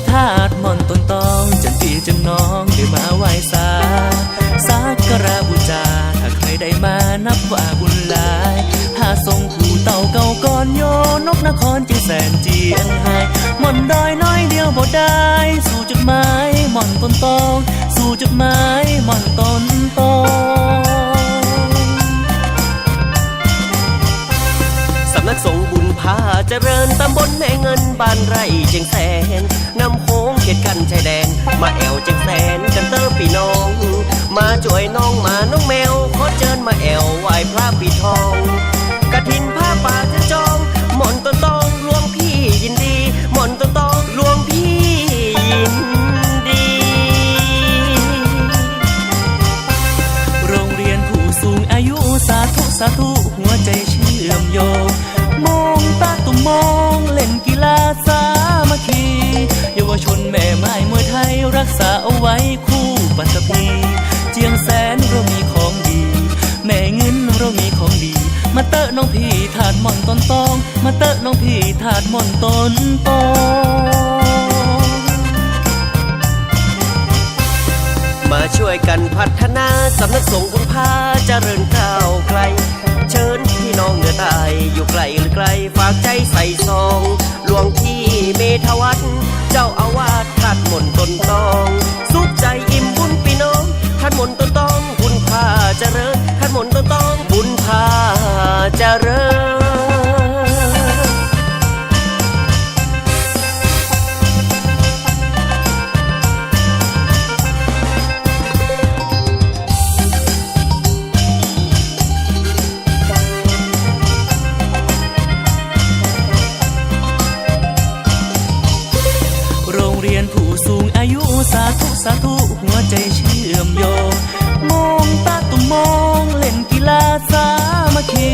ระธาตุมอนตนตองจันพี่จันน้องได้มาไหว้สาสากกราบูจาถ้าใครได้มานับว่าบุญหลายหาทรงผู้เต่าเก่าก่อนโยนกนครจีแสนเจียงไฮมอนดอยน้อยเดียวบ่ได้ สู่จุดหมายมอนตนตอง สู่จุดหมายมอนตนตอง เจริญตำบลแม่เงินบ้านไร่เจียงแสนนำโค้งเขตกันชายแดน มาแอวเจียงแสนกันเตอร์พี่น้อง มาจ่วยน้องมาน้องแมวขอเจิญมาแอวไหว้พระปีทองกระถินผ้าป่าจะจองหม่อนต้นตองหลวงพี่ยินดีหม่อนต้นตองหลวงพี่ยินดี โรงเรียนผู้สูงอายุสาธุสาธุหัวใจเชื่อมโยง มองเล่นกีฬาสามัคคีเยาวชนแม่ไม้มวยไทยรักษาเอาไว้คู่ปัตตภีเจียงแสนเรามีของดี แม่เงินเรามีของดี มาเตอะน้องพี่ถาดมอนต้นตอง มาเตอะน้องพี่ถาดมอนต้นตองมาช่วยกันพัฒนาสำนักสงฆ์บุญพาเจริญก้าวไกล น้องเหนือใต้อยู่ไกลหรือไกลฝากใจใส่ สูงอายุสาธุสาธุหัวใจเชื่อมโยงมองตาตุมมองเล่นกีฬาสามัคคี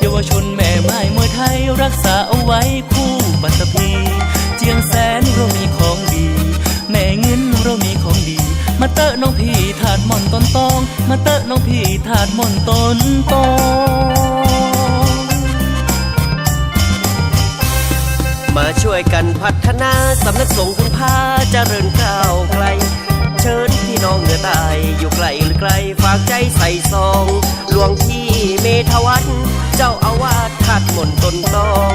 เยาวชนแม่ไม้มวยไทยรักษาเอาไว้คู่ปัตตภีเจียงแสนเรามีของดี แม่เงินเรามีของดี มาเตอะน้องพี่ถาดหม่อนต้นตอง มาเตอะน้องพี่ถาดหม่อนต้นตอง มาช่วยกันพัฒนาสำนักสงฆ์คุณพาเจริญก้าวไกล เชิญพี่น้องเหนือใตายอยู่ไกลหรือไกลฝากใจใส่ซอง หลวงที่เมธวัฒน์เจ้าอาวาสทัดหมนตนตอง